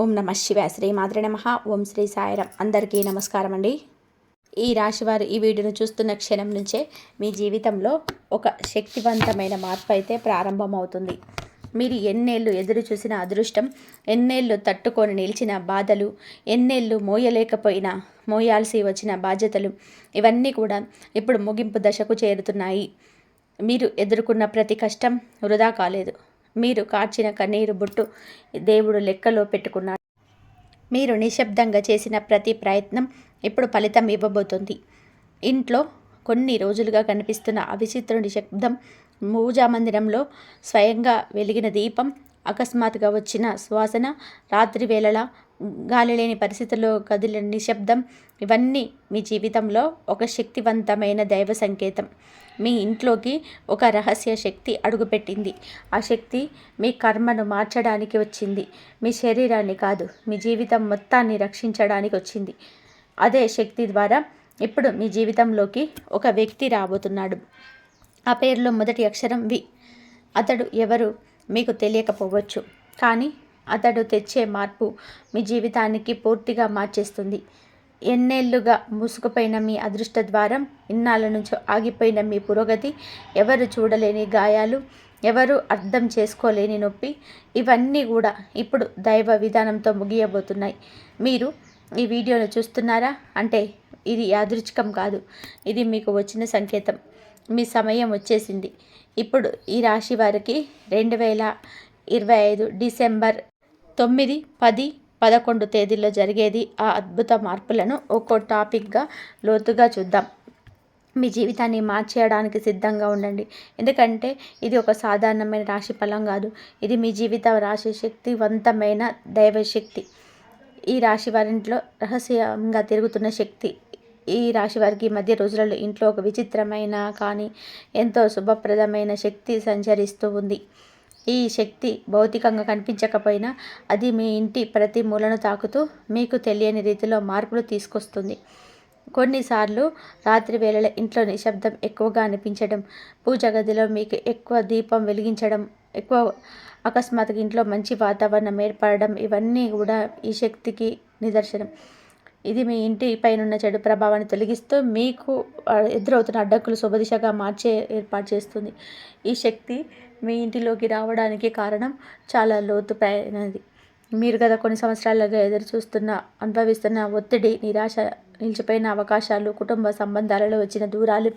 ఓం నమ శివ శ్రీ మాతృ నమ. ఓం శ్రీ సాయిరం అందరికీ నమస్కారం అండి. ఈ రాశివారు ఈ వీడియోను చూస్తున్న క్షణం నుంచే మీ జీవితంలో ఒక శక్తివంతమైన మార్పు అయితే ప్రారంభమవుతుంది. మీరు ఎన్నేళ్ళు ఎదురు చూసిన అదృష్టం ఎన్నేళ్ళు తట్టుకొని నిలిచిన బాధలు ఎన్నేళ్ళు మోయలేకపోయినా మోయాల్సి వచ్చిన బాధ్యతలు ఇవన్నీ కూడా ఇప్పుడు ముగింపు దశకు చేరుతున్నాయి. మీరు ఎదుర్కొన్న ప్రతి కష్టం వృధా కాలేదు. మీరు కార్చిన కన్నీరు బుట్టు దేవుడు లెక్కలో పెట్టుకున్నాడు మీరు నిశ్శబ్దంగా చేసిన ప్రతి ప్రయత్నం ఇప్పుడు ఫలితం ఇవ్వబోతుంది. ఇంట్లో కొన్ని రోజులుగా కనిపిస్తున్న అవిచిత్ర నిశ్శబ్దం పూజా మందిరంలో స్వయంగా వెలిగిన దీపం అకస్మాత్తుగా వచ్చిన శ్వాసన రాత్రి వేళల గాలి లేని పరిస్థితుల్లో కదిలిన నిశ్శబ్దం ఇవన్నీ మీ జీవితంలో ఒక శక్తివంతమైన దైవ సంకేతం. మీ ఇంట్లోకి ఒక రహస్య శక్తి అడుగుపెట్టింది. ఆ శక్తి మీ కర్మను మార్చడానికి వచ్చింది. మీ శరీరాన్ని కాదు మీ జీవితం మొత్తాన్ని రక్షించడానికి వచ్చింది. అదే శక్తి ద్వారా ఇప్పుడు మీ జీవితంలోకి ఒక వ్యక్తి రాబోతున్నాడు. ఆ పేరులో మొదటి అక్షరం వి. అతడు ఎవరు మీకు తెలియకపోవచ్చు. కానీ అతడు తెచ్చే మార్పు మీ జీవితానికి పూర్తిగా మార్చేస్తుంది. ఎన్నేళ్ళుగా మూసుకుపోయిన మీ అదృష్ట ద్వారం ఇన్నాళ్ళ నుంచి ఆగిపోయిన మీ పురోగతి ఎవరు చూడలేని గాయాలు ఎవరు అర్థం చేసుకోలేని నొప్పి ఇవన్నీ కూడా ఇప్పుడు దైవ విధానంతో ముగియబోతున్నాయి. మీరు ఈ వీడియోను చూస్తున్నారా? అంటే ఇది యాదృచ్ఛికం కాదు. ఇది మీకు వచ్చిన సంకేతం. మీ సమయం వచ్చేసింది. ఇప్పుడు ఈ రాశి వారికి రెండు వేల ఇరవై ఐదు డిసెంబర్ తొమ్మిది పది పదకొండు తేదీల్లో జరిగేది ఆ అద్భుత మార్పులను ఒక్కో టాపిక్గా లోతుగా చూద్దాం. మీ జీవితాన్ని మార్చేయడానికి సిద్ధంగా ఉండండి. ఎందుకంటే ఇది ఒక సాధారణమైన రాశి ఫలం కాదు. ఇది మీ జీవిత రాశి శక్తివంతమైన దైవశక్తి. ఈ రాశి వారింట్లో రహస్యంగా తిరుగుతున్న శక్తి ఈ రాశి వారికి మధ్య రోజులలో ఇంట్లో ఒక విచిత్రమైన కానీ ఎంతో శుభప్రదమైన శక్తి సంచరిస్తూ ఉంది. ఈ శక్తి భౌతికంగా కనిపించకపోయినా అది మీ ఇంటి ప్రతి మూలను తాకుతూ మీకు తెలియని రీతిలో మార్పులు తీసుకొస్తుంది. కొన్నిసార్లు రాత్రి వేళల ఇంట్లో నిశ్శబ్దం ఎక్కువగా అనిపించడం పూజ గదిలో మీకు ఎక్కువ దీపం వెలిగించడం ఎక్కువ అకస్మాత్తుగా ఇంట్లో మంచి వాతావరణం ఏర్పడడం ఇవన్నీ కూడా ఈ శక్తికి నిదర్శనం. ఇది మీ ఇంటి పైన చెడు ప్రభావాన్ని తొలగిస్తూ మీకు ఎదురవుతున్న అడ్డంకులు శుభదిశగా మార్చే ఏర్పాటు చేస్తుంది. ఈ శక్తి మీ ఇంటిలోకి రావడానికి కారణం చాలా లోతుపైనది. మీరు గత కొన్ని సంవత్సరాలుగా ఎదురు చూస్తున్న అనుభవిస్తున్న ఒత్తిడి నిరాశ నిలిచిపోయిన అవకాశాలు కుటుంబ సంబంధాలలో వచ్చిన దూరాలు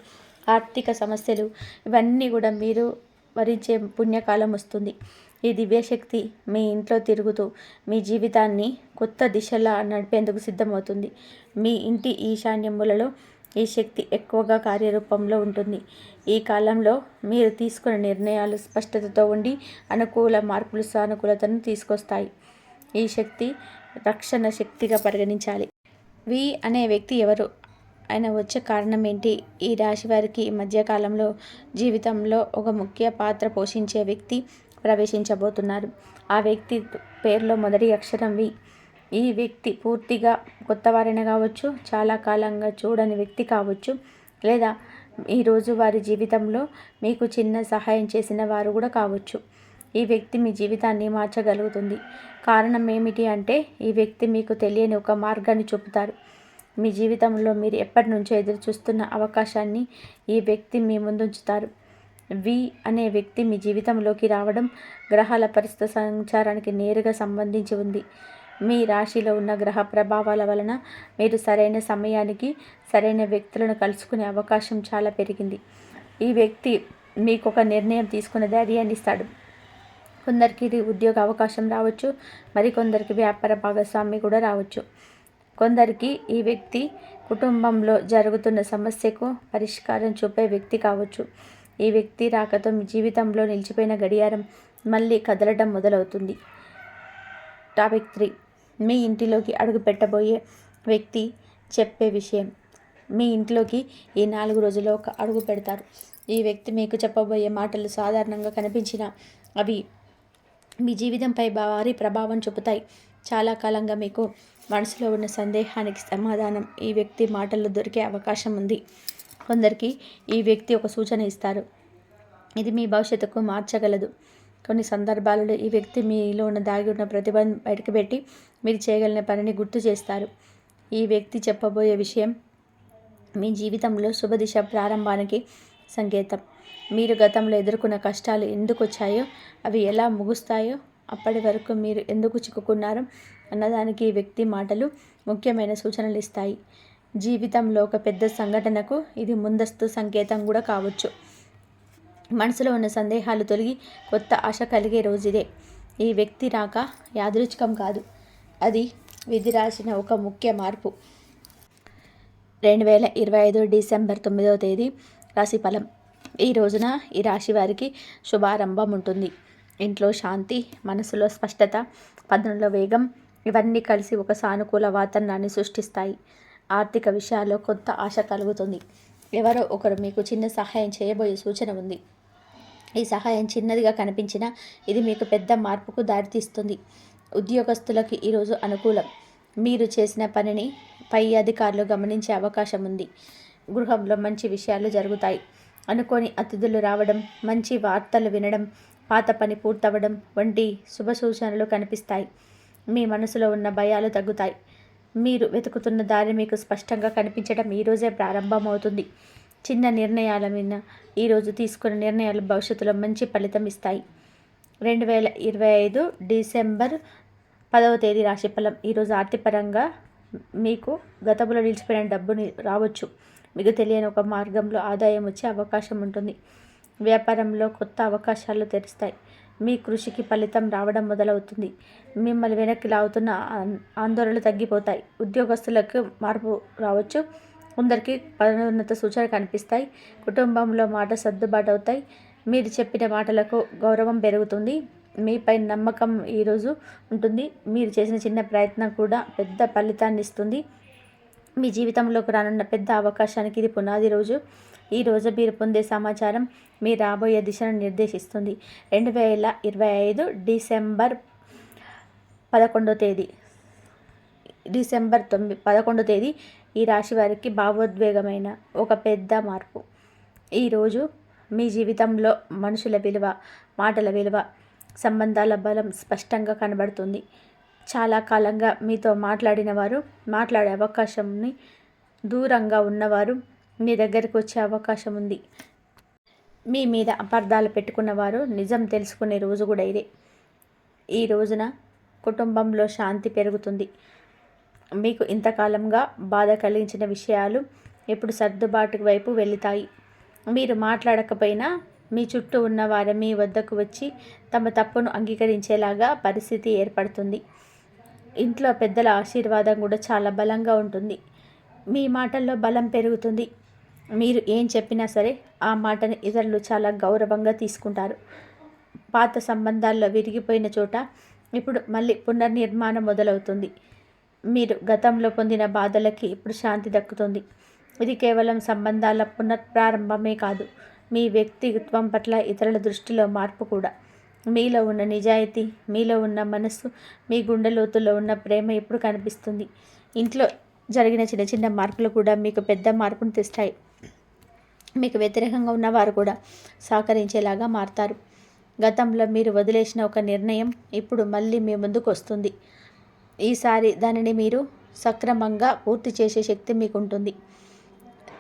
ఆర్థిక సమస్యలు ఇవన్నీ కూడా మీరు వరించే పుణ్యకాలం వస్తుంది. ఈ దివ్యశక్తి మీ ఇంట్లో తిరుగుతూ మీ జీవితాన్ని కొత్త దిశలా నడిపేందుకు సిద్ధమవుతుంది. మీ ఇంటి ఈశాన్యములలో ఈ శక్తి ఎక్కువగా కార్యరూపంలో ఉంటుంది. ఈ కాలంలో మీరు తీసుకున్న నిర్ణయాలు స్పష్టతతో ఉండి అనుకూల మార్పులు సానుకూలతను తీసుకొస్తాయి. ఈ శక్తి రక్షణ శక్తిగా పరిగణించాలి. వి అనే వ్యక్తి ఎవరు? ఆయన వచ్చే కారణం ఏంటి? ఈ రాశి వారికి మధ్యకాలంలో జీవితంలో ఒక ముఖ్య పాత్ర పోషించే వ్యక్తి ప్రవేశించబోతున్నారు. ఆ వ్యక్తి పేరులో మొదటి అక్షరం వి. ఈ వ్యక్తి పూర్తిగా కొత్తవారైనా కావచ్చు చాలా కాలంగా చూడని వ్యక్తి కావచ్చు లేదా ఈరోజు వారి జీవితంలో మీకు చిన్న సహాయం చేసిన వారు కూడా కావచ్చు. ఈ వ్యక్తి మీ జీవితాన్ని మార్చగలుగుతుంది. కారణం ఏమిటి అంటే ఈ వ్యక్తి మీకు తెలియని ఒక మార్గాన్ని చూపుతారు. మీ జీవితంలో మీరు ఎప్పటి నుంచో ఎదురు చూస్తున్న అవకాశాన్ని ఈ వ్యక్తి మీ ముందుంచుతారు. వి అనే వ్యక్తి మీ జీవితంలోకి రావడం గ్రహాల పరిస్థితి సంచారానికి నేరుగా సంబంధించి ఉంది. మీ రాశిలో ఉన్న గ్రహ ప్రభావాల వలన మీరు సరైన సమయానికి సరైన వ్యక్తులను కలుసుకునే అవకాశం చాలా పెరిగింది. ఈ వ్యక్తి మీకు ఒక నిర్ణయం తీసుకునే ధైర్యాన్ని ఇస్తాడు. కొందరికి ఇది ఉద్యోగ అవకాశం రావచ్చు మరికొందరికి వ్యాపార భాగస్వామి కూడా రావచ్చు. కొందరికి ఈ వ్యక్తి కుటుంబంలో జరుగుతున్న సమస్యకు పరిష్కారం చూపే వ్యక్తి కావచ్చు. ఈ వ్యక్తి రాకతో మీ జీవితంలో నిలిచిపోయిన గడియారం మళ్ళీ కదలడం మొదలవుతుంది. Topic three. మీ ఇంటిలోకి అడుగు పెట్టబోయే వ్యక్తి చెప్పే విషయం. మీ ఇంట్లోకి ఈ నాలుగు రోజుల్లో ఒక అడుగు పెడతారు. ఈ వ్యక్తి మీకు చెప్పబోయే మాటలు సాధారణంగా కనిపించిన అవి మీ జీవితంపై భారీ ప్రభావం చూపుతాయి. చాలా కాలంగా మీకు మనసులో ఉన్న సందేహానికి సమాధానం ఈ వ్యక్తి మాటల్లో దొరికే అవకాశం ఉంది. కొందరికి ఈ వ్యక్తి ఒక సూచన ఇస్తారు. ఇది మీ భవిష్యత్తుకు మార్చగలదు. కొన్ని సందర్భాలలో ఈ వ్యక్తి మీలో ఉన్న దాగి ఉన్న ప్రతిభను బయటకు పెట్టి మీరు చేయగలిగిన పనిని గుర్తు చేస్తారు. ఈ వ్యక్తి చెప్పబోయే విషయం మీ జీవితంలో శుభదిశ ప్రారంభానికి సంకేతం. మీరు గతంలో ఎదుర్కొన్న కష్టాలు ఎందుకు వచ్చాయో అవి ఎలా ముగుస్తాయో అప్పటి వరకు మీరు ఎందుకు చిక్కుకున్నారో అన్నదానికి ఈ వ్యక్తి మాటలు ముఖ్యమైన సూచనలు ఇస్తాయి. జీవితంలో ఒక పెద్ద సంఘటనకు ఇది ముందస్తు సంకేతం కూడా కావచ్చు. మనసులో ఉన్న సందేహాలు తొలగి కొత్త ఆశ కలిగే రోజు ఇదే. ఈ వ్యక్తి రాక యాదృచ్ఛికం కాదు. అది విధి రాసిన ఒక ముఖ్య మార్పు. రెండు వేల ఇరవై ఐదు డిసెంబర్ తొమ్మిదవ తేదీ రాశి ఫలం ఈ రోజున ఈ రాశి వారికి శుభారంభం ఉంటుంది. ఇంట్లో శాంతి మనసులో స్పష్టత పదనంలో వేగం ఇవన్నీ కలిసి ఒక సానుకూల వాతావరణాన్ని సృష్టిస్తాయి. ఆర్థిక విషయాల్లో కొంత ఆశ కలుగుతుంది. ఎవరో ఒకరు మీకు చిన్న సహాయం చేయబోయే సూచన ఉంది. ఈ సహాయం చిన్నదిగా కనిపించినా ఇది మీకు పెద్ద మార్పుకు దారితీస్తుంది. ఉద్యోగస్తులకు ఈరోజు అనుకూలం. మీరు చేసిన పనిని పై అధికారులు గమనించే అవకాశం ఉంది. గృహంలో మంచి విషయాలు జరుగుతాయి. అనుకోని అతిథులు రావడం మంచి వార్తలు వినడం పాత పని పూర్తవడం వంటి శుభ సూచనలు కనిపిస్తాయి. మీ మనసులో ఉన్న భయాలు తగ్గుతాయి. మీరు వెతుకుతున్న దారి మీకు స్పష్టంగా కనిపించడం ఈరోజే ప్రారంభమవుతుంది. చిన్న నిర్ణయాల మీద ఈరోజు తీసుకున్న నిర్ణయాలు భవిష్యత్తులో మంచి ఫలితం ఇస్తాయి. రెండు వేల ఇరవై ఐదు డిసెంబర్ పదవ తేదీ రాశి ఫలం. ఈరోజు ఆర్థికపరంగా మీకు గతంలో నిలిచిపోయిన డబ్బుని రావచ్చు. మీకు తెలియని ఒక మార్గంలో ఆదాయం వచ్చే అవకాశం ఉంటుంది. వ్యాపారంలో కొత్త అవకాశాలు తెరుస్తాయి. మీ కృషికి ఫలితం రావడం మొదలవుతుంది. మిమ్మల్ని వెనక్కి లాగుతున్న ఆందోళనలు తగ్గిపోతాయి. ఉద్యోగస్తులకు మార్పు రావచ్చు. కొందరికి పదోన్నత సూచనలు కనిపిస్తాయి. కుటుంబంలో మాట సర్దుబాటు అవుతాయి. మీరు చెప్పిన మాటలకు గౌరవం పెరుగుతుంది. మీపై నమ్మకం ఈరోజు ఉంటుంది. మీరు చేసిన చిన్న ప్రయత్నం కూడా పెద్ద ఫలితాన్ని ఇస్తుంది. మీ జీవితంలోకి రానున్న పెద్ద అవకాశానికి ఇది పునాది రోజు. ఈ రోజు మీరు పొందే సమాచారం మీ రాబోయే దిశను నిర్దేశిస్తుంది. రెండు వేల ఇరవై ఐదు డిసెంబర్ పదకొండో తేదీ. డిసెంబర్ తొమ్మిది పదకొండో తేదీ ఈ రాశి వారికి భావోద్వేగమైన ఒక పెద్ద మార్పు. ఈరోజు మీ జీవితంలో మనుషుల విలువ మాటల విలువ సంబంధాల బలం స్పష్టంగా కనబడుతుంది. చాలా కాలంగా మీతో మాట్లాడిన వారు మాట్లాడే అవకాశంని దూరంగా ఉన్నవారు మీ దగ్గరికి వచ్చే అవకాశం ఉంది. మీ మీద అపార్థాలు పెట్టుకున్నవారు నిజం తెలుసుకునే రోజు కూడా ఇదే. ఈ రోజున కుటుంబంలో శాంతి పెరుగుతుంది. మీకు ఇంతకాలంగా బాధ కలిగించిన విషయాలు ఇప్పుడు సర్దుబాటు వైపు వెళుతాయి. మీరు మాట్లాడకపోయినా మీ చుట్టూ ఉన్న వారు మీ వద్దకు వచ్చి తమ తప్పును అంగీకరించేలాగా పరిస్థితి ఏర్పడుతుంది. ఇంట్లో పెద్దల ఆశీర్వాదం కూడా చాలా బలంగా ఉంటుంది. మీ మాటల్లో బలం పెరుగుతుంది. మీరు ఏం చెప్పినా సరే ఆ మాటని ఇతరులు చాలా గౌరవంగా తీసుకుంటారు. పాత సంబంధాల్లో విరిగిపోయిన చోట ఇప్పుడు మళ్ళీ పునర్నిర్మాణం మొదలవుతుంది. మీరు గతంలో పొందిన బాధలకి ఇప్పుడు శాంతి దక్కుతుంది. ఇది కేవలం సంబంధాల పునఃప్రారంభమే కాదు. మీ వ్యక్తిత్వం పట్ల ఇతరుల దృష్టిలో మార్పు కూడా. మీలో ఉన్న నిజాయితీ మీలో ఉన్న మనస్సు మీ గుండె లోతుల్లో ఉన్న ప్రేమ ఎప్పుడు కనిపిస్తుంది? ఇంట్లో జరిగిన చిన్న చిన్న మార్పులు కూడా మీకు పెద్ద మార్పును తెస్తాయి. మీకు వ్యతిరేకంగా ఉన్నవారు కూడా సహకరించేలాగా మారుతారు. గతంలో మీరు వదిలేసిన ఒక నిర్ణయం ఇప్పుడు మళ్ళీ మీ ముందుకు వస్తుంది. ఈసారి దానిని మీరు సక్రమంగా పూర్తి చేసే శక్తి మీకు ఉంటుంది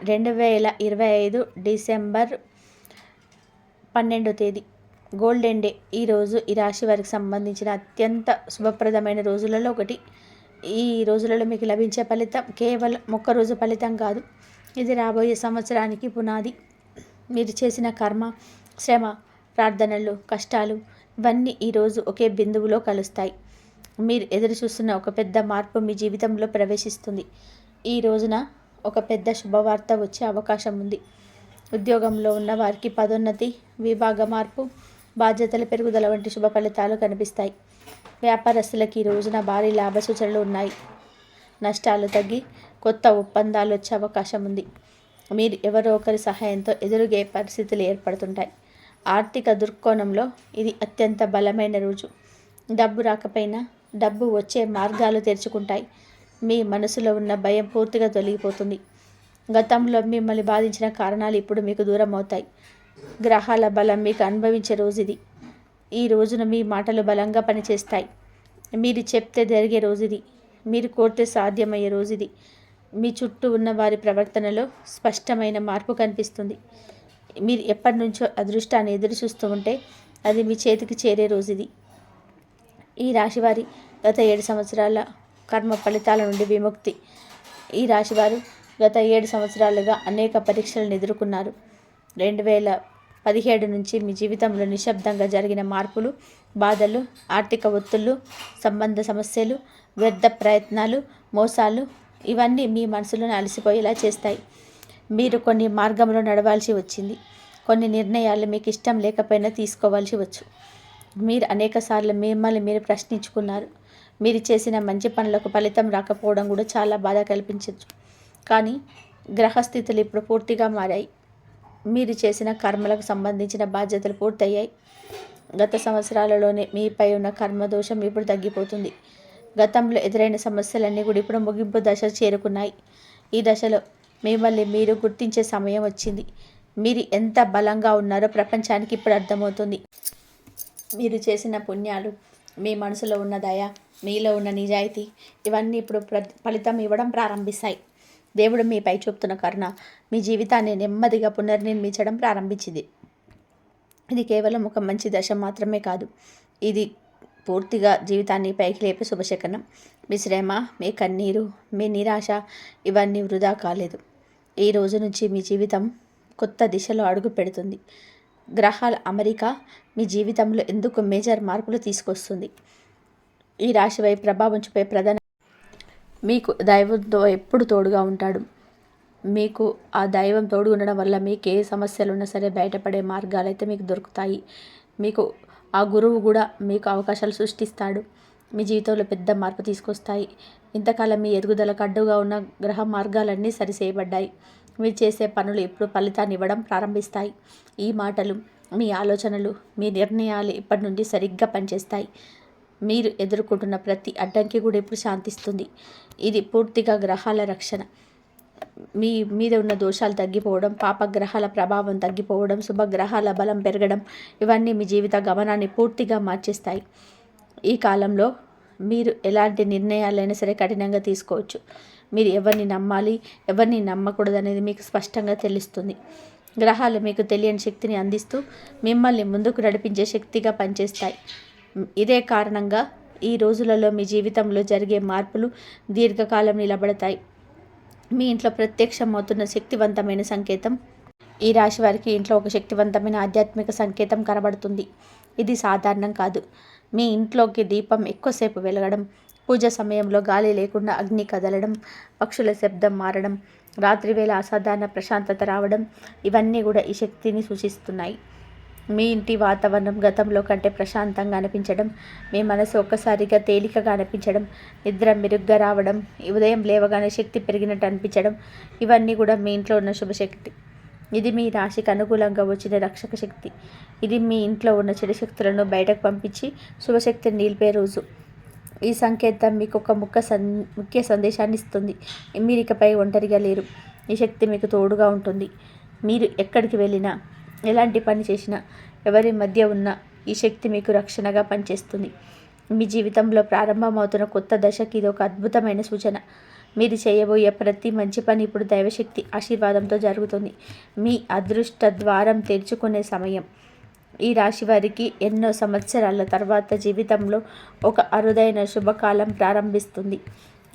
రెండు వేల ఇరవై ఐదు డిసెంబర్ పన్నెండో తేదీ. Golden day. ఈరోజు ఈ రాశి వారికి సంబంధించిన అత్యంత శుభప్రదమైన రోజులలో ఒకటి. ఈ రోజులలో మీకు లభించే ఫలితం కేవలం ఒక్క రోజు ఫలితం కాదు. ఇది రాబోయే సంవత్సరానికి పునాది. మీరు చేసిన కర్మ శ్రమ ప్రార్థనలు కష్టాలు ఇవన్నీ ఈరోజు ఒకే బిందువులో కలుస్తాయి. మీరు ఎదురు చూస్తున్న ఒక పెద్ద మార్పు మీ జీవితంలో ప్రవేశిస్తుంది. ఈ రోజున ఒక పెద్ద శుభవార్త వచ్చే అవకాశం ఉంది. ఉద్యోగంలో ఉన్న వారికి పదోన్నతి విభాగ మార్పు బాధ్యతల పెరుగుదల వంటి శుభ ఫలితాలు కనిపిస్తాయి. వ్యాపారస్తులకి ఈ రోజున భారీ లాభ సూచనలు ఉన్నాయి. నష్టాలు తగ్గి కొత్త ఒప్పందాలు వచ్చే అవకాశం ఉంది. మీరు ఎవరో ఒకరి సహాయంతో ఎదురుగే పరిస్థితులు ఏర్పడుతుంటాయి. ఆర్థిక దృక్కోణంలో ఇది అత్యంత బలమైన రోజు. డబ్బు రాకపోయినా డబ్బు వచ్చే మార్గాలు తెరుచుకుంటాయి. మీ మనసులో ఉన్న భయం పూర్తిగా తొలగిపోతుంది. గతంలో మిమ్మల్ని బాధించిన కారణాలు ఇప్పుడు మీకు దూరం అవుతాయి. గ్రహాల బలం మీకు అనుభవించే రోజు ఇది. ఈ రోజున మీ మాటలు బలంగా పనిచేస్తాయి. మీరు చెప్తే జరిగే రోజు ఇది. మీరు కోరితే సాధ్యమయ్యే రోజు ఇది. మీ చుట్టూ ఉన్న వారి ప్రవర్తనలో స్పష్టమైన మార్పు కనిపిస్తుంది. మీరు ఎప్పటి నుంచో అదృష్టాన్ని ఎదురు చూస్తూ ఉంటే అది మీ చేతికి చేరే రోజు ఇది. ఈ రాశివారి గత ఏడు సంవత్సరాల కర్మ ఫలితాల నుండి విముక్తి. ఈ రాశివారు గత ఏడు సంవత్సరాలుగా అనేక పరీక్షలను ఎదుర్కొన్నారు. రెండు వేల పదిహేడు నుంచి మీ జీవితంలో నిశ్శబ్దంగా జరిగిన మార్పులు బాధలు ఆర్థిక ఒత్తులు సంబంధ సమస్యలు వ్యర్థ ప్రయత్నాలు మోసాలు ఇవన్నీ మీ మనసులను అలసిపోయేలా చేస్తాయి. మీరు కొన్ని మార్గంలో నడవాల్సి వచ్చింది. కొన్ని నిర్ణయాలు మీకు ఇష్టం లేకపోయినా తీసుకోవాల్సి వచ్చు. మీరు అనేకసార్లు మిమ్మల్ని మీరు ప్రశ్నించుకున్నారు. మీరు చేసిన మంచి పనులకు ఫలితం రాకపోవడం కూడా చాలా బాధ కల్పించవచ్చు కానీ గ్రహస్థితులు ఇప్పుడు పూర్తిగా మారాయి. మీరు చేసిన కర్మలకు సంబంధించిన బాధ్యతలు పూర్తయ్యాయి. గత సంవత్సరాలలోనే మీపై ఉన్న కర్మదోషం ఇప్పుడు తగ్గిపోతుంది. గతంలో ఎదురైన సమస్యలన్నీ కూడా ఇప్పుడు ముగింపు దశ చేరుకున్నాయి. ఈ దశలో మిమ్మల్ని మీరు గుర్తించే సమయం వచ్చింది. మీరు ఎంత బలంగా ఉన్నారో ప్రపంచానికి ఇప్పుడు అర్థమవుతుంది. మీరు చేసిన పుణ్యాలు మీ మనసులో ఉన్న దయ మీలో ఉన్న నిజాయితీ ఇవన్నీ ఇప్పుడు ప్ర ఫలితం ఇవ్వడం ప్రారంభిస్తాయి. దేవుడు మీపై చూపుతున్న కరుణ మీ జీవితాన్ని నెమ్మదిగా పునర్నిర్మించడం ప్రారంభించింది. ఇది కేవలం ఒక మంచి దశ మాత్రమే కాదు. ఇది పూర్తిగా జీవితాన్ని పైకి లేపే శుభశకనం. మీ శ్రమ మీ కన్నీరు మీ నిరాశ ఇవన్నీ వృధా కాలేదు. ఈ రోజు నుంచి మీ జీవితం కొత్త దిశలో అడుగు పెడుతుంది. గ్రహాల అమరిక మీ జీవితంలో ఎందుకు మేజర్ మార్పులు తీసుకొస్తుంది? ఈ రాశిపై ప్రభావం చూపే ప్రధాన మీకు దైవంతో ఎప్పుడు తోడుగా ఉంటాడు. మీకు ఆ దైవం తోడు ఉండడం వల్ల మీకు ఏ సమస్యలు ఉన్నా సరే బయటపడే మార్గాలు అయితే మీకు దొరుకుతాయి. మీకు ఆ గురువు కూడా మీకు అవకాశాలు సృష్టిస్తాడు. మీ జీవితంలో పెద్ద మార్పు తీసుకొస్తాయి. ఇంతకాలం మీ ఎదుగుదలకు అడ్డుగా ఉన్న గ్రహ మార్గాలన్నీ సరిచేయబడ్డాయి మీరు చేసే పనులు ఇప్పుడు ఫలితాన్ని ఇవ్వడం ప్రారంభిస్తాయి. ఈ మాటలు మీ ఆలోచనలు మీ నిర్ణయాలు ఇప్పటి నుండి సరిగ్గా పనిచేస్తాయి. మీరు ఎదుర్కొంటున్న ప్రతి అడ్డంకి కూడా ఇప్పుడు శాంతిస్తుంది. ఇది పూర్తిగా గ్రహాల రక్షణ. మీ మీద ఉన్న దోషాలు తగ్గిపోవడం పాపగ్రహాల ప్రభావం తగ్గిపోవడం శుభగ్రహాల బలం పెరగడం ఇవన్నీ మీ జీవిత గమనాన్ని పూర్తిగా మార్చేస్తాయి. ఈ కాలంలో మీరు ఎలాంటి నిర్ణయాలైనా సరే కఠినంగా తీసుకోవచ్చు. మీరు ఎవరిని నమ్మాలి ఎవరిని నమ్మకూడదు అనేది మీకు స్పష్టంగా తెలుస్తుంది. గ్రహాలు మీకు తెలియని శక్తిని అందిస్తూ మిమ్మల్ని ముందుకు నడిపించే శక్తిగా పనిచేస్తాయి. ఇదే కారణంగా ఈ రోజులలో మీ జీవితంలో జరిగే మార్పులు దీర్ఘకాలం నిలబడతాయి. మీ ఇంట్లో ప్రత్యక్షమవుతున్న శక్తివంతమైన సంకేతం ఈ రాశి వారికి ఇంట్లో ఒక శక్తివంతమైన ఆధ్యాత్మిక సంకేతం కనబడుతుంది. ఇది సాధారణం కాదు. మీ ఇంట్లోకి దీపం ఎక్కువసేపు వెలగడం పూజ సమయంలో గాలి లేకుండా అగ్ని కదలడం పక్షుల శబ్దం మారడం రాత్రివేళ అసాధారణ ప్రశాంతత రావడం ఇవన్నీ కూడా ఈ శక్తిని సూచిస్తున్నాయి. మీ ఇంటి వాతావరణం గతంలో కంటే ప్రశాంతంగా అనిపించడం మీ మనసు ఒక్కసారిగా తేలికగా అనిపించడం నిద్ర మెరుగ్గా రావడం ఉదయం లేవగానే శక్తి పెరిగినట్టు అనిపించడం ఇవన్నీ కూడా మీ ఇంట్లో ఉన్న శుభశక్తి ఇది మీ రాశికి అనుకూలంగా వచ్చిన రక్షక శక్తి. ఇది మీ ఇంట్లో ఉన్న చెడు శక్తులను బయటకు పంపించి శుభశక్తిని నిలిపే రోజు. ఈ సంకేతం మీకు ఒక ముఖ్య సన్ ముఖ్య సందేశాన్ని ఇస్తుంది. మీరు ఇకపై ఒంటరిగా లేరు. ఈ శక్తి మీకు తోడుగా ఉంటుంది. మీరు ఎక్కడికి వెళ్ళినా ఎలాంటి పని చేసినా ఎవరి మధ్య ఉన్న ఈ శక్తి మీకు రక్షణగా పనిచేస్తుంది. మీ జీవితంలో ప్రారంభమవుతున్న కొత్త దశకి ఇది ఒక అద్భుతమైన సూచన. మీరు చేయబోయే ప్రతి మంచి పని ఇప్పుడు దైవశక్తి ఆశీర్వాదంతో జరుగుతుంది. మీ అదృష్ట ద్వారం తెరుచుకునే సమయం. ఈ రాశి వారికి ఎన్నో సంవత్సరాల తర్వాత జీవితంలో ఒక అరుదైన శుభకాలం ప్రారంభిస్తుంది.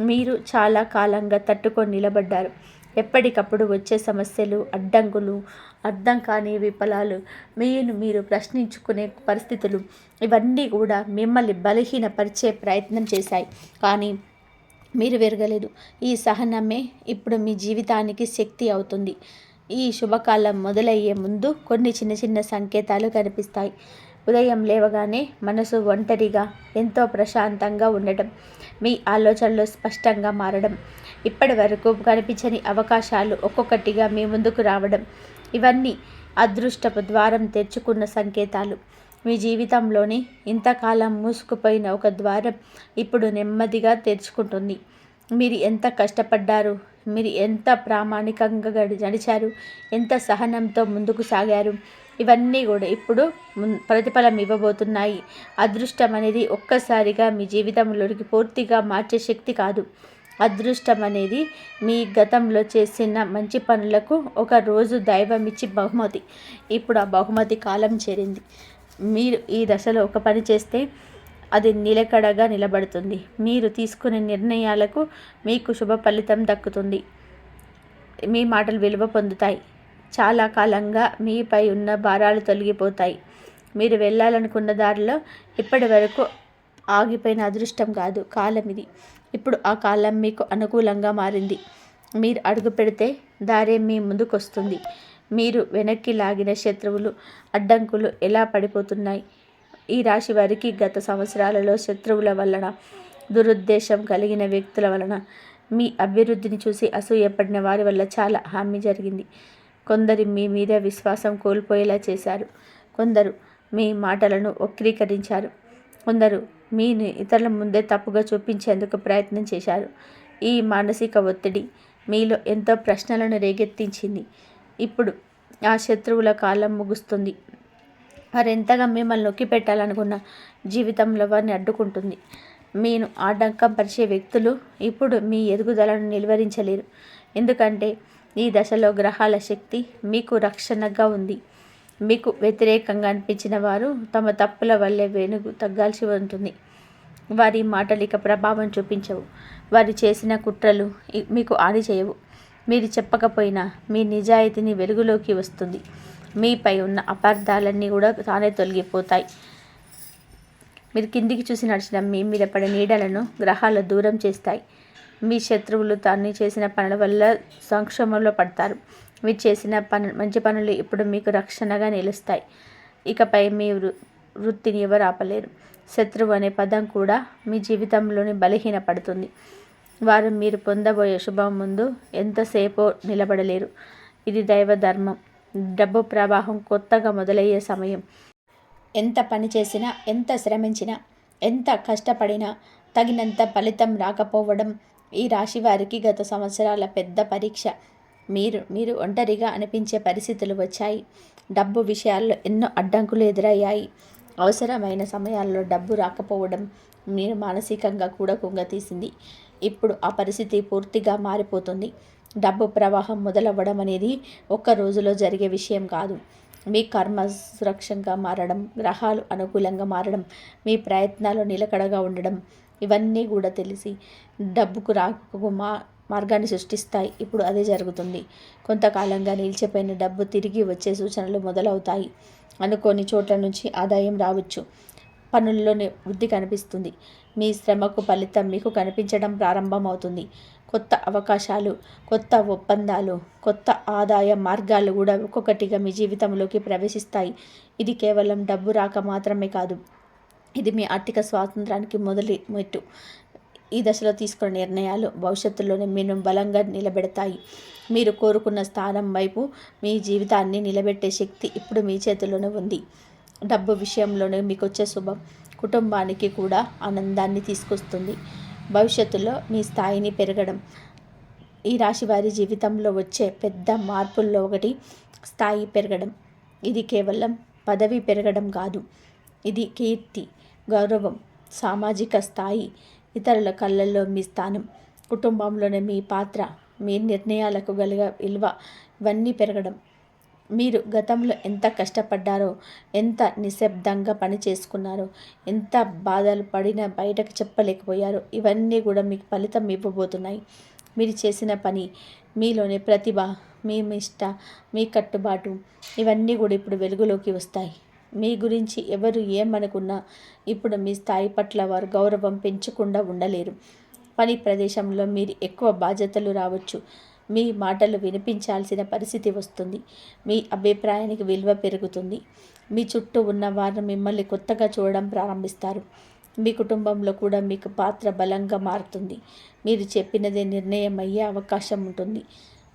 మీరు చాలా కాలంగా తట్టుకొని నిలబడ్డారు. ఎప్పటికప్పుడు వచ్చే సమస్యలు అడ్డంకులు అర్థం కాని విఫలాలు మీరు మీరు ప్రశ్నించుకునే పరిస్థితులు ఇవన్నీ కూడా మిమ్మల్ని బలహీనపరిచే ప్రయత్నం చేశాయి. కానీ మీరు పెరగలేదు ఈ సహనమే ఇప్పుడు మీ జీవితానికి శక్తి అవుతుంది. ఈ శుభకాలం మొదలయ్యే ముందు కొన్ని చిన్న చిన్న సంకేతాలు కనిపిస్తాయి. ఉదయం లేవగానే మనసు ఒంటరిగా ఎంతో ప్రశాంతంగా ఉండటం మీ ఆలోచనలు స్పష్టంగా మారడం ఇప్పటి వరకు కనిపించని అవకాశాలు ఒక్కొక్కటిగా మీ ముందుకు రావడం ఇవన్నీ అదృష్టపు ద్వారం తెచ్చుకున్న సంకేతాలు. మీ జీవితంలోని ఇంతకాలం మూసుకుపోయిన ఒక ద్వారం ఇప్పుడు నెమ్మదిగా తెరుచుకుంటుంది. మీరు ఎంత కష్టపడ్డారు మీరు ఎంత ప్రామాణికంగా నడిచారు ఎంత సహనంతో ముందుకు సాగారు ఇవన్నీ కూడా ఇప్పుడు ప్రతిఫలం ఇవ్వబోతున్నాయి. అదృష్టం అనేది ఒక్కసారిగా మీ జీవితంలోనికి పూర్తిగా మార్చే శక్తి కాదు. అదృష్టం అనేది మీ గతంలో చేసిన మంచి పనులకు ఒక రోజు దైవం ఇచ్చి బహుమతి. ఇప్పుడు ఆ బహుమతి కాలం చేరింది. మీరు ఈ దశలో ఒక పని చేస్తే అది నిలకడగా నిలబడుతుంది. మీరు తీసుకునే నిర్ణయాలకు మీకు శుభ ఫలితం దక్కుతుంది. మీ మాటలు విలువ పొందుతాయి. చాలా కాలంగా మీపై ఉన్న భారాలు తొలగిపోతాయి. మీరు వెళ్ళాలనుకున్న దారిలో ఇప్పటి వరకు ఆగిపోయిన అదృష్టం కాదు కాలం ఇది ఇప్పుడు ఆ కాలం మీకు అనుకూలంగా మారింది. మీరు అడుగు పెడితే దారే మీ ముందుకొస్తుంది. మీరు వెనక్కి లాగిన శత్రువులు అడ్డంకులు ఎలా పడిపోతున్నాయి? ఈ రాశి వారికి గత సంవత్సరాలలో శత్రువుల వలన దురుద్దేశం కలిగిన వ్యక్తుల వలన మీ అభివృద్ధిని చూసి అసూయపడిన వారి వల్ల చాలా హామీ జరిగింది. కొందరు మీ మీద విశ్వాసం కోల్పోయేలా చేశారు. కొందరు మీ మాటలను వక్రీకరించారు. కొందరు మీని ఇతరుల ముందే తప్పుగా చూపించేందుకు ప్రయత్నం చేశారు. ఈ మానసిక ఒత్తిడి మీలో ఎంతో ప్రశ్నలను రేకెత్తించింది. ఇప్పుడు ఆ శత్రువుల కాలం ముగుస్తుంది. వారు ఎంతగా మిమ్మల్ని నొక్కి పెట్టాలనుకున్న జీవితంలో వారిని అడ్డుకుంటుంది. మీను ఆటంకం పరిచే వ్యక్తులు ఇప్పుడు మీ ఎదుగుదలను నిలువరించలేరు. ఎందుకంటే ఈ దశలో గ్రహాల శక్తి మీకు రక్షణగా ఉంది. మీకు వ్యతిరేకంగా అనిపించిన వారు తమ తప్పుల వల్లే వెనుగు తగ్గాల్సి ఉంటుంది. వారి మాటలు ఇక ప్రభావం చూపించవు. వారు చేసిన కుట్రలు మీకు ఆడి చేయవు మీరు చెప్పకపోయినా మీ నిజాయితీని వెలుగులోకి వస్తుంది. మీపై ఉన్న అపార్థాలన్నీ కూడా తానే తొలగిపోతాయి. మీరు కిందికి చూసి నడిచిన మీ మీద పడే నీడలను గ్రహాలు దూరం చేస్తాయి. మీ శత్రువులు తాను చేసిన పనుల వల్ల సంక్షోభంలో పడతారు. మీరు చేసిన పను మంచి పనులు ఇప్పుడు మీకు రక్షణగా నిలుస్తాయి. ఇకపై మీ వృ- వృత్తిని ఎవరు ఆపలేరు. శత్రువు అనే పదం కూడా మీ జీవితంలోని బలహీనపడుతుంది. వారు మీరు పొందబోయే శుభం ముందు ఎంతసేపో నిలబడలేరు. ఇది దైవ ధర్మం. డబ్బు ప్రవాహం కొత్తగా మొదలయ్యే సమయం. ఎంత పని చేసినా ఎంత శ్రమించినా ఎంత కష్టపడినా తగినంత ఫలితం రాకపోవడం ఈ రాశి వారికి గత సంవత్సరాల పెద్ద పరీక్ష. మీరు మీరు ఒంటరిగా అనిపించే పరిస్థితులు వచ్చాయి. డబ్బు విషయాల్లో ఎన్నో అడ్డంకులు ఎదురయ్యాయి. అవసరమైన సమయాల్లో డబ్బు రాకపోవడం మీరు మానసికంగా కూడా కుంగతీసింది. ఇప్పుడు ఆ పరిస్థితి పూర్తిగా మారిపోతుంది. డబ్బు ప్రవాహం మొదలవ్వడం అనేది ఒక్క రోజులో జరిగే విషయం కాదు. మీ కర్మ సురక్షంగా మారడం గ్రహాలు అనుకూలంగా మారడం మీ ప్రయత్నాలు నిలకడగా ఉండడం ఇవన్నీ కూడా తెలిసి డబ్బుకు రాకు మా మార్గాన్ని సృష్టిస్తాయి. ఇప్పుడు అదే జరుగుతుంది. కొంతకాలంగా నిలిచిపోయిన డబ్బు తిరిగి వచ్చే సూచనలు మొదలవుతాయి. అనుకోని చోట్ల నుంచి ఆదాయం రావచ్చు. పనుల్లోనే వృద్ధి కనిపిస్తుంది. మీ శ్రమకు ఫలితం మీకు కనిపించడం ప్రారంభమవుతుంది. కొత్త అవకాశాలు కొత్త ఒప్పందాలు కొత్త ఆదాయ మార్గాలు కూడా ఒక్కొక్కటిగా మీ జీవితంలోకి ప్రవేశిస్తాయి. ఇది కేవలం డబ్బు రాక మాత్రమే కాదు. ఇది మీ ఆర్థిక స్వాతంత్రానికి మొదటి మెట్టు. ఈ దశలో తీసుకున్న నిర్ణయాలు భవిష్యత్తులోనే మీరు బలంగా నిలబెడతాయి. మీరు కోరుకున్న స్థానం వైపు మీ జీవితాన్ని నిలబెట్టే శక్తి ఇప్పుడు మీ చేతిలోనే ఉంది. డబ్బు విషయంలోనే మీకు వచ్చే శుభం కుటుంబానికి కూడా ఆనందాన్ని తీసుకొస్తుంది. భవిష్యత్తులో మీ స్థాయిని పెరగడం ఈ రాశి వారి జీవితంలో వచ్చే పెద్ద మార్పుల్లో ఒకటి స్థాయి పెరగడం. ఇది కేవలం పదవి పెరగడం కాదు. ఇది కీర్తి గౌరవం సామాజిక స్థాయి ఇతరుల కళ్ళల్లో మీ స్థానం కుటుంబంలోనే మీ పాత్ర మీ నిర్ణయాలకు గల విలువ ఇవన్నీ పెరగడం. మీరు గతంలో ఎంత కష్టపడ్డారో ఎంత నిశ్శబ్దంగా పని చేసుకున్నారో ఎంత బాధలు పడినా బయటకు చెప్పలేకపోయారో ఇవన్నీ కూడా మీకు ఫలితం ఇవ్వబోతున్నాయి. మీరు చేసిన పని మీలోని ప్రతిభ మీ ఇష్ట మీ కట్టుబాటు ఇవన్నీ కూడా ఇప్పుడు వెలుగులోకి వస్తాయి. మీ గురించి ఎవరు ఏమనుకున్నా ఇప్పుడు మీ స్థాయి పట్ల వారు గౌరవం పెంచకుండా ఉండలేరు. పని ప్రదేశంలో మీరు ఎక్కువ బాధ్యతలు రావచ్చు. మీ మాటలు వినిపించాల్సిన పరిస్థితి వస్తుంది. మీ అభిప్రాయానికి విలువ పెరుగుతుంది. మీ చుట్టూ ఉన్న వారు మిమ్మల్ని కొత్తగా చూడడం ప్రారంభిస్తారు. మీ కుటుంబంలో కూడా మీకు పాత్ర బలంగా మారుతుంది. మీరు చెప్పినదే నిర్ణయం అయ్యే అవకాశం ఉంటుంది.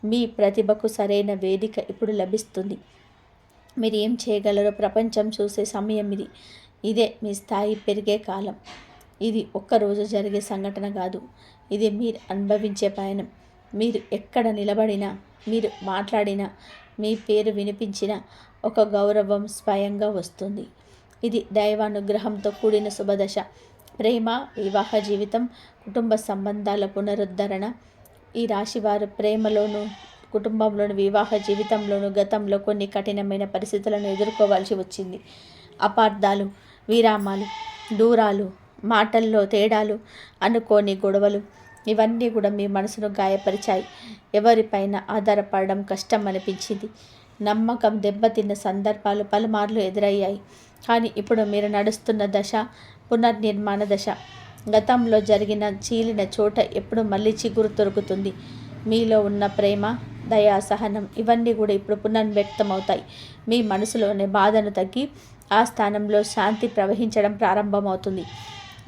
మీ ప్రతిభకు సరైన వేదిక ఇప్పుడు లభిస్తుంది. మీరు ఏం చేయగలరో ప్రపంచం చూసే సమయం ఇది. ఇదే మీ స్థాయి పెరిగే కాలం. ఇది ఒక్కరోజు జరిగే సంఘటన కాదు. ఇది మీరు అనుభవించే పయనం. మీరు ఎక్కడ నిలబడినా మీరు మాట్లాడినా మీ పేరు వినిపించిన ఒక గౌరవం స్వయంగా వస్తుంది. ఇది దైవానుగ్రహంతో కూడిన శుభదశ. ప్రేమ వివాహ జీవితం కుటుంబ సంబంధాల పునరుద్ధరణ. ఈ రాశివారు ప్రేమలోనూ కుటుంబంలోను వివాహ జీవితంలోను గతంలో కొన్ని కఠినమైన పరిస్థితులను ఎదుర్కోవాల్సి వచ్చింది. అపార్థాలు విరామాలు దూరాలు మాటల్లో తేడాలు అనుకోని గొడవలు ఇవన్నీ కూడా మీ మనసును గాయపరిచాయి. ఎవరిపైన ఆధారపడడం కష్టం అనిపించింది. నమ్మకం దెబ్బతిన్న సందర్భాలు పలుమార్లు ఎదురయ్యాయి. కానీ ఇప్పుడు మీరు నడుస్తున్న దశ పునర్నిర్మాణ దశ. గతంలో జరిగిన చీలిన చోట ఎప్పుడు మళ్ళీ చిగురు దొరుకుతుంది మీలో ఉన్న ప్రేమ దయా సహనం ఇవన్నీ కూడా ఇప్పుడు పునర్వ్యక్తమవుతాయి. మీ మనసులోని బాధను తగ్గి ఆ స్థానంలో శాంతి ప్రవహించడం ప్రారంభమవుతుంది.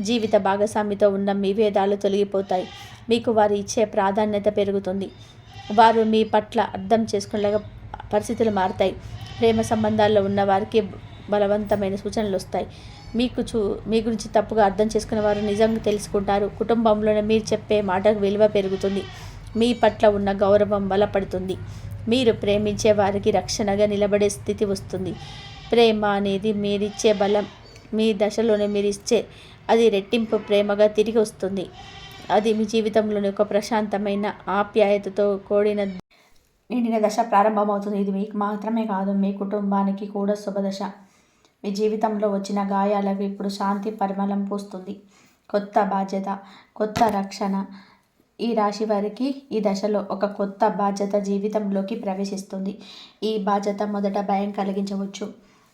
జీవిత భాగస్వామితో ఉన్న మీ వేదాలు తొలగిపోతాయి. మీకు వారు ఇచ్చే ప్రాధాన్యత పెరుగుతుంది. వారు మీ పట్ల అర్థం చేసుకునేలాగా పరిస్థితులు మారుతాయి. ప్రేమ సంబంధాల్లో ఉన్న వారికి బలవంతమైన సూచనలు వస్తాయి. మీకు చూ మీ గురించి తప్పుగా అర్థం చేసుకున్న వారు నిజంగా తెలుసుకుంటారు. కుటుంబంలోనే మీరు చెప్పే మాటకు విలువ పెరుగుతుంది. మీ పట్ల ఉన్న గౌరవం బలపడుతుంది. మీరు ప్రేమించే వారికి రక్షణగా నిలబడే స్థితి వస్తుంది. ప్రేమ అనేది మీరిచ్చే బలం మీ దశలోనే మీరు ఇచ్చే అది రెట్టింపు ప్రేమగా తిరిగి వస్తుంది. అది మీ జీవితంలోని ఒక ప్రశాంతమైన ఆప్యాయతతో కూడిన నిండిన దశ ప్రారంభమవుతుంది. ఇది మీకు మాత్రమే కాదు మీ కుటుంబానికి కూడా శుభదశ. మీ జీవితంలో వచ్చిన గాయాలకు ఇప్పుడు శాంతి పరిమళం పూస్తుంది. కొత్త బాధ్యత కొత్త రక్షణ ఈ రాశి వారికి ఈ దశలో ఒక కొత్త బాధ్యత జీవితంలోకి ప్రవేశిస్తుంది. ఈ బాధ్యత మొదట భయం కలిగించవచ్చు.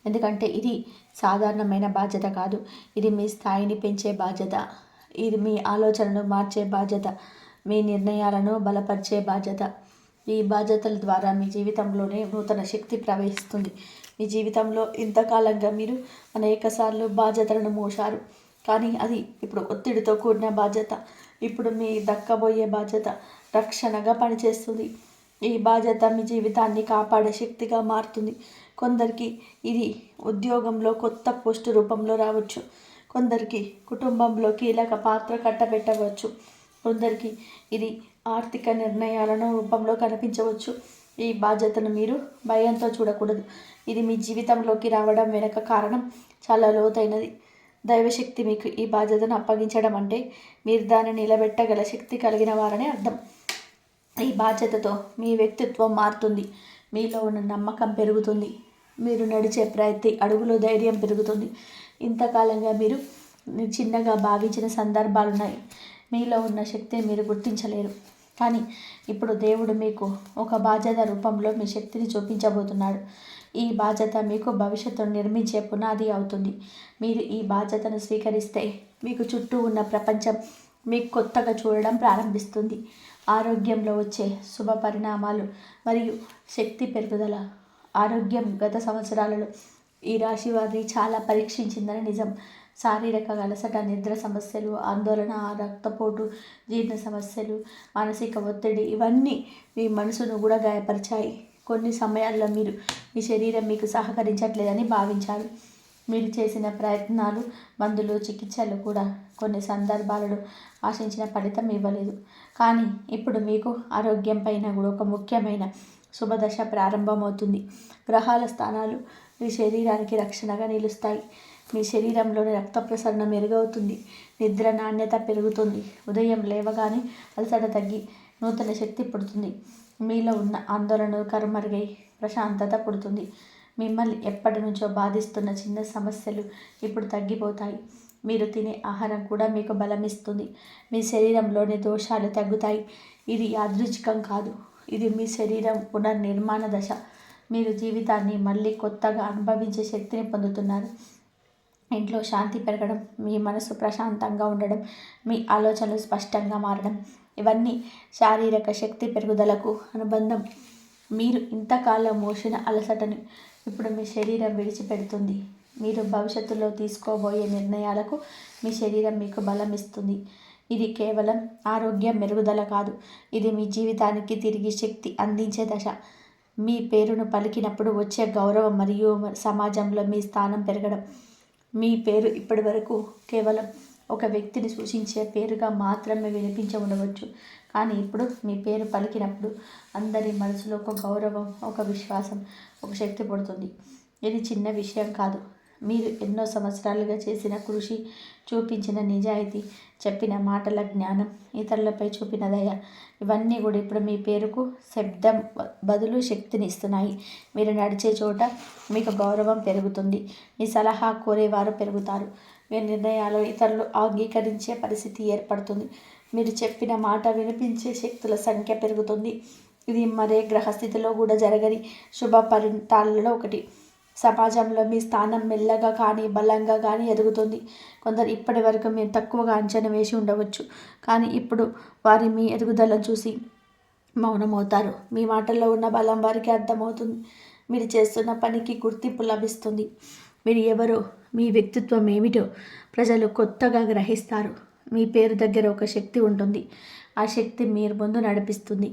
ఎందుకంటే ఇది సాధారణమైన బాధ్యత కాదు. ఇది మీ స్థాయిని పెంచే బాధ్యత. ఇది మీ ఆలోచనను మార్చే బాధ్యత. మీ నిర్ణయాలను బలపరిచే బాధ్యత. ఈ బాధ్యతల ద్వారా మీ జీవితంలోనే నూతన శక్తి ప్రవహిస్తుంది మీ జీవితంలో ఇంతకాలంగా మీరు అనేకసార్లు బాధ్యతలను మోశారు. కానీ అది ఇప్పుడు ఒత్తిడితో కూడిన బాధ్యత. ఇప్పుడు మీ దక్కబోయే బాధ్యత రక్షణగా పనిచేస్తుంది. ఈ బాధ్యత మీ జీవితాన్ని కాపాడే శక్తిగా మారుతుంది. కొందరికి ఇది ఉద్యోగంలో కొత్త పోస్టు రూపంలో రావచ్చు. కొందరికి కుటుంబంలో కీలక పాత్ర కట్టబెట్టవచ్చు. కొందరికి ఇది ఆర్థిక నిర్ణయాలను రూపంలో కనిపించవచ్చు. ఈ బాధ్యతను మీరు భయంతో చూడకూడదు. ఇది మీ జీవితంలోకి రావడం వెనక కారణం. చాలా లోతైనది. దైవశక్తి మీకు ఈ బాధ్యతను అప్పగించడం అంటే మీరు దాన్ని నిలబెట్టగల శక్తి కలిగిన వారని అర్థం. ఈ బాధ్యతతో మీ వ్యక్తిత్వం మారుతుంది. మీలో ఉన్న నమ్మకం పెరుగుతుంది. మీరు నడిచే ప్రయత్ని అడుగులో ధైర్యం పెరుగుతుంది. ఇంతకాలంగా మీరు చిన్నగా భావించిన సందర్భాలు ఉన్నాయి మీలో ఉన్న శక్తిని మీరు గుర్తించలేరు. కానీ ఇప్పుడు దేవుడు మీకు ఒక బాధ్యత రూపంలో మీ శక్తిని చూపించబోతున్నాడు. ఈ బాధ్యత మీకు భవిష్యత్తును నిర్మించే పునాది అవుతుంది. మీరు ఈ బాధ్యతను స్వీకరిస్తే మీకు చుట్టూ ఉన్న ప్రపంచం మీకు కొత్తగా చూడడం ప్రారంభిస్తుంది. ఆరోగ్యంలో వచ్చే శుభ పరిణామాలు మరియు శక్తి పెరుగుదల ఆరోగ్యం గత సంవత్సరాలలో ఈ రాశి వారిని చాలా పరీక్షించిందని నిజం. శారీరక అలసట నిద్ర సమస్యలు ఆందోళన రక్తపోటు జీర్ణ సమస్యలు మానసిక ఒత్తిడి ఇవన్నీ మీ మనసును కూడా గాయపరిచాయి. కొన్ని సమయాల్లో మీరు మీ శరీరం మీకు సహకరించట్లేదని భావించారు. మీరు చేసిన ప్రయత్నాలు మందులు చికిత్సలు కూడా కొన్ని సందర్భాలలో ఆశించిన ఫలితం ఇవ్వలేదు. కానీ ఇప్పుడు మీకు ఆరోగ్యం పైన కూడా ఒక ముఖ్యమైన శుభదశ ప్రారంభమవుతుంది. గ్రహాల స్థానాలు మీ శరీరానికి రక్షణగా నిలుస్తాయి. మీ శరీరంలోని రక్త ప్రసరణ మెరుగవుతుంది. నిద్ర నాణ్యత పెరుగుతుంది. ఉదయం లేవగానే అలసట తగ్గి నూతన శక్తి పుడుతుంది. మీలో ఉన్న ఆందోళన కరుమరుగై ప్రశాంతత పుడుతుంది. మిమ్మల్ని ఎప్పటి నుంచో బాధిస్తున్న చిన్న సమస్యలు ఇప్పుడు తగ్గిపోతాయి. మీరు తినే ఆహారం కూడా మీకు బలమిస్తుంది. మీ శరీరంలోని దోషాలు తగ్గుతాయి. ఇది యాదృచ్ఛికం కాదు. ఇది మీ శరీరం పునర్నిర్మాణ దశ. మీరు జీవితాన్ని మళ్ళీ కొత్తగా అనుభవించే శక్తిని పొందుతున్నారు. ఇంట్లో శాంతి పెరగడం మీ మనసు ప్రశాంతంగా ఉండడం మీ ఆలోచనలు స్పష్టంగా మారడం ఇవన్నీ శారీరక శక్తి పెరుగుదలకు అనుబంధం. మీరు ఇంతకాలం మోసిన అలసటను ఇప్పుడు మీ శరీరం విడిచిపెడుతుంది. మీరు భవిష్యత్తులో తీసుకోబోయే నిర్ణయాలకు మీ శరీరం మీకు బలం ఇస్తుంది. ఇది కేవలం ఆరోగ్యం మెరుగుదల కాదు. ఇది మీ జీవితానికి తిరిగి శక్తి అందించే దశ. మీ పేరును పలికినప్పుడు వచ్చే గౌరవం మరియు సమాజంలో మీ స్థానం పెరగడం. మీ పేరు ఇప్పటి వరకు కేవలం ఒక వ్యక్తిని సూచించే పేరుగా మాత్రమే వినిపించ ఉండవచ్చు కానీ ఇప్పుడు మీ పేరు పలికినప్పుడు అందరి మనసులో ఒక గౌరవం ఒక విశ్వాసం ఒక శక్తి పడుతుంది. ఇది చిన్న విషయం కాదు. మీరు ఎన్నో సంవత్సరాలుగా చేసిన కృషి చూపించిన నిజాయితీ చెప్పిన మాటల జ్ఞానం ఇతరులపై చూపిన దయ ఇవన్నీ కూడా ఇప్పుడు మీ పేరుకు శబ్దం బదులు శక్తిని ఇస్తున్నాయి. మీరు నడిచే చోట మీకు గౌరవం పెరుగుతుంది. మీ సలహా కోరేవారు పెరుగుతారు. మీ నిర్ణయాలు ఇతరులు అంగీకరించే పరిస్థితి ఏర్పడుతుంది. మీరు చెప్పిన మాట వినిపించే శక్తుల సంఖ్య పెరుగుతుంది. ఇది మరే గ్రహస్థితిలో కూడా జరగని శుభ ఫలితాలలో ఒకటి. సమాజంలో మీ స్థానం మెల్లగా కానీ బలంగా కానీ ఎదుగుతుంది. కొందరు ఇప్పటి వరకు మీరు తక్కువగా అంచనా వేసి ఉండవచ్చు. కానీ ఇప్పుడు వారి మీ ఎదుగుదలను చూసి మౌనమవుతారు. మీ మాటల్లో ఉన్న బలం వారికి అర్థమవుతుంది. మీరు చేస్తున్న పనికి గుర్తింపు లభిస్తుంది. మీరు ఎవరు? మీ వ్యక్తిత్వం ఏమిటో ప్రజలు కొత్తగా గ్రహిస్తారు. మీ పేరు దగ్గర ఒక శక్తి ఉంటుంది. ఆ శక్తి మీరు ముందు నడిపిస్తుంది.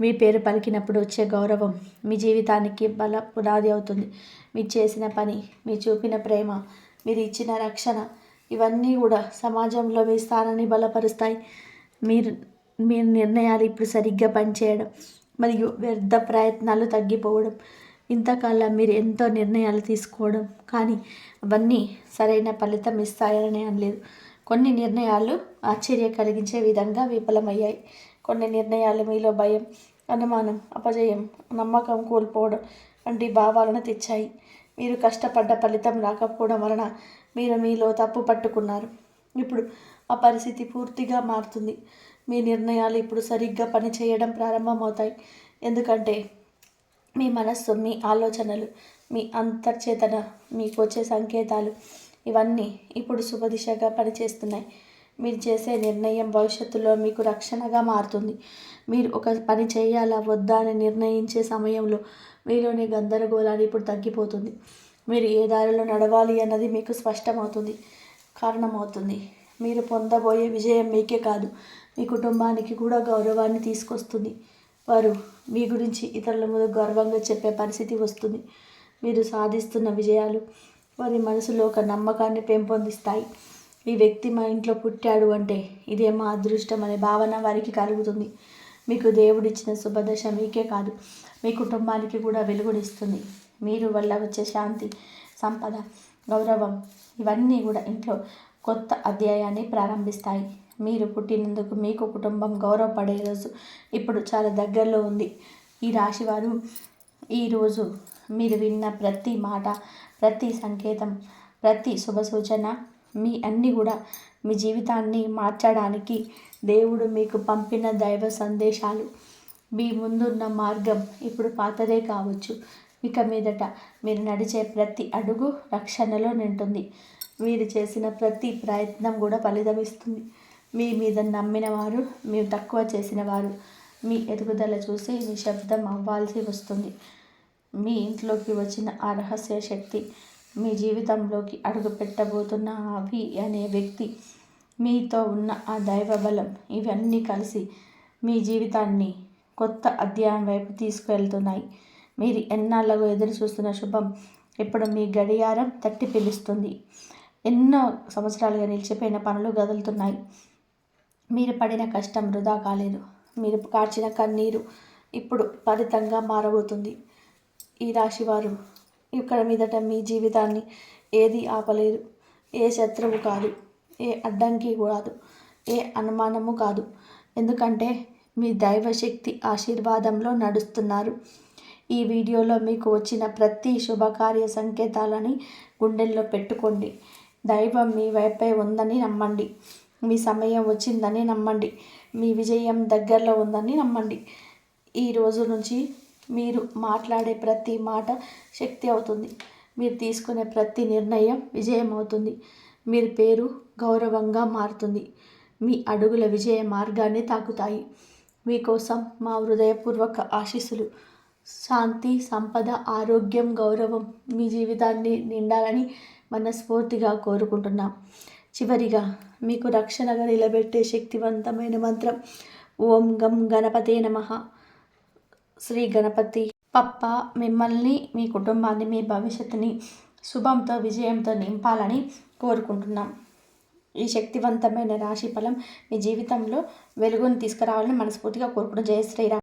మీ పేరు పలికినప్పుడు వచ్చే గౌరవం మీ జీవితానికి బల పునాది అవుతుంది. మీరు చేసిన పని మీరు చూపిన ప్రేమ మీరు ఇచ్చిన రక్షణ ఇవన్నీ కూడా సమాజంలో మీ స్థానాన్ని బలపరుస్తాయి. మీరు మీ నిర్ణయాలు ఇప్పుడు సరిగ్గా పనిచేయడం మరియు వ్యర్థ ప్రయత్నాలు తగ్గిపోవడం ఇంతకాలం మీరు ఎంతో నిర్ణయాలు తీసుకోవడం కానీ అవన్నీ సరైన ఫలితం ఇస్తాయని అనలేదు. కొన్ని నిర్ణయాలు ఆశ్చర్య కలిగించే విధంగా విఫలమయ్యాయి. కొన్ని నిర్ణయాలు మీలో భయం అనుమానం అపజయం నమ్మకం కోల్పోవడం వంటి భావాలను తెచ్చాయి. మీరు కష్టపడ్డ ఫలితం రాకపోవడం వలన మీరు మీలో తప్పు పట్టుకున్నారు. ఇప్పుడు ఆ పరిస్థితి పూర్తిగా మారుతుంది. మీ నిర్ణయాలు ఇప్పుడు సరిగ్గా పనిచేయడం ప్రారంభమవుతాయి. ఎందుకంటే మీ మనస్సు మీ ఆలోచనలు మీ అంతర్చేతన మీకు వచ్చే సంకేతాలు ఇవన్నీ ఇప్పుడు శుభదిశగా పనిచేస్తున్నాయి. మీరు చేసే నిర్ణయం భవిష్యత్తులో మీకు రక్షణగా మారుతుంది. మీరు ఒక పని చేయాలా వద్దా అని నిర్ణయించే సమయంలో మీలోని గందరగోళాన్ని ఇప్పుడు తగ్గిపోతుంది. మీరు ఏ దారిలో నడవాలి అన్నది మీకు స్పష్టమవుతుంది కారణమవుతుంది. మీరు పొందబోయే విజయం మీకే కాదు మీ కుటుంబానికి కూడా గౌరవాన్ని తీసుకొస్తుంది. వారు మీ గురించి ఇతరుల ముందు గర్వంగా చెప్పే పరిస్థితి వస్తుంది. మీరు సాధిస్తున్న విజయాలు వారి మనసులో ఒక నమ్మకాన్ని పెంపొందిస్తాయి. ఈ వ్యక్తి మా ఇంట్లో పుట్టాడు అంటే ఇదే మా అదృష్టం అనే భావన వారికి కలుగుతుంది. మీకు దేవుడిచ్చిన శుభదశ మీకే కాదు మీ కుటుంబానికి కూడా వెలుగునిస్తుంది. మీరు వల్ల వచ్చే శాంతి సంపద గౌరవం ఇవన్నీ కూడా ఇంట్లో కొత్త అధ్యాయాన్ని ప్రారంభిస్తాయి. మీరు పుట్టినందుకు మీకు కుటుంబం గౌరవపడే రోజు ఇప్పుడు చాలా దగ్గరలో ఉంది. ఈ రాశివారు ఈరోజు మీరు విన్న ప్రతి మాట ప్రతి సంకేతం ప్రతి శుభ సూచన మీ అన్నీ కూడా మీ జీవితాన్ని మార్చడానికి దేవుడు మీకు పంపిన దైవ సందేశాలు. మీ ముందున్న మార్గం ఇప్పుడు పాతదే కావచ్చు. ఇక మీదట మీరు నడిచే ప్రతి అడుగు రక్షణలో నింటుంది. మీరు చేసిన ప్రతి ప్రయత్నం కూడా ఫలితమిస్తుంది. మీ మీద నమ్మిన వారు మీరు తక్కువ చేసిన వారు మీ ఎదుగుదల చూసి నిశ్శబ్దం అవ్వాల్సి వస్తుంది. మీ ఇంట్లోకి వచ్చిన ఆ రహస్య శక్తి మీ జీవితంలోకి అడుగు పెట్టబోతున్న అవి అనే వ్యక్తి మీతో ఉన్న ఆ దైవ బలం ఇవన్నీ కలిసి మీ జీవితాన్ని కొత్త అధ్యాయం వైపు తీసుకువెళ్తున్నాయి మీరు ఎన్నాళ్ళకు ఎదురు చూస్తున్న శుభం ఇప్పుడు మీ గడియారం తట్టి పిలుస్తుంది. ఎన్నో సంవత్సరాలుగా నిలిచిపోయిన పనులు కదులుతున్నాయి మీరు పడిన కష్టం వృధా కాలేదు. మీరు కార్చిన కన్నీరు ఇప్పుడు ఫలితంగా మారబోతుంది. ఈ రాశివారు ఇక్కడ మీదట మీ జీవితాన్ని ఏది ఆపలేదు ఏ శత్రువు కాదు. ఏ అడ్డంకి కాదు ఏ అనుమానము కాదు. ఎందుకంటే మీ దైవశక్తి ఆశీర్వాదంలో నడుస్తున్నారు. ఈ వీడియోలో మీకు వచ్చిన ప్రతి శుభకార్య సంకేతాలని గుండెల్లో పెట్టుకోండి. దైవం మీ వైపే ఉందని నమ్మండి. మీ సమయం వచ్చిందని నమ్మండి. మీ విజయం దగ్గరలో ఉందని నమ్మండి. ఈ రోజు నుంచి మీరు మాట్లాడే ప్రతి మాట శక్తి అవుతుంది. మీరు తీసుకునే ప్రతి నిర్ణయం విజయం అవుతుంది. మీరు పేరు గౌరవంగా మారుతుంది. మీ అడుగుల విజయ మార్గాన్ని తాకుతాయి. మీకోసం మా హృదయపూర్వక ఆశీస్సులు. శాంతి సంపద ఆరోగ్యం గౌరవం మీ జీవితాన్ని నిండాలని మనస్ఫూర్తిగా కోరుకుంటున్నాం. చివరిగా మీకు రక్షణగా నిలబెట్టే శక్తివంతమైన మంత్రం. ఓం గం గణపతే నమ. శ్రీ గణపతి పప్ప మిమ్మల్ని మీ కుటుంబాన్ని మీ భవిష్యత్తుని శుభంతో విజయంతో నింపాలని కోరుకుంటున్నాం. ఈ శక్తివంతమైన రాశి ఫలం మీ జీవితంలో వెలుగును తీసుకురావాలని మనస్ఫూర్తిగా కోరుకుంటున్నాం. జయ శ్రీరామ్.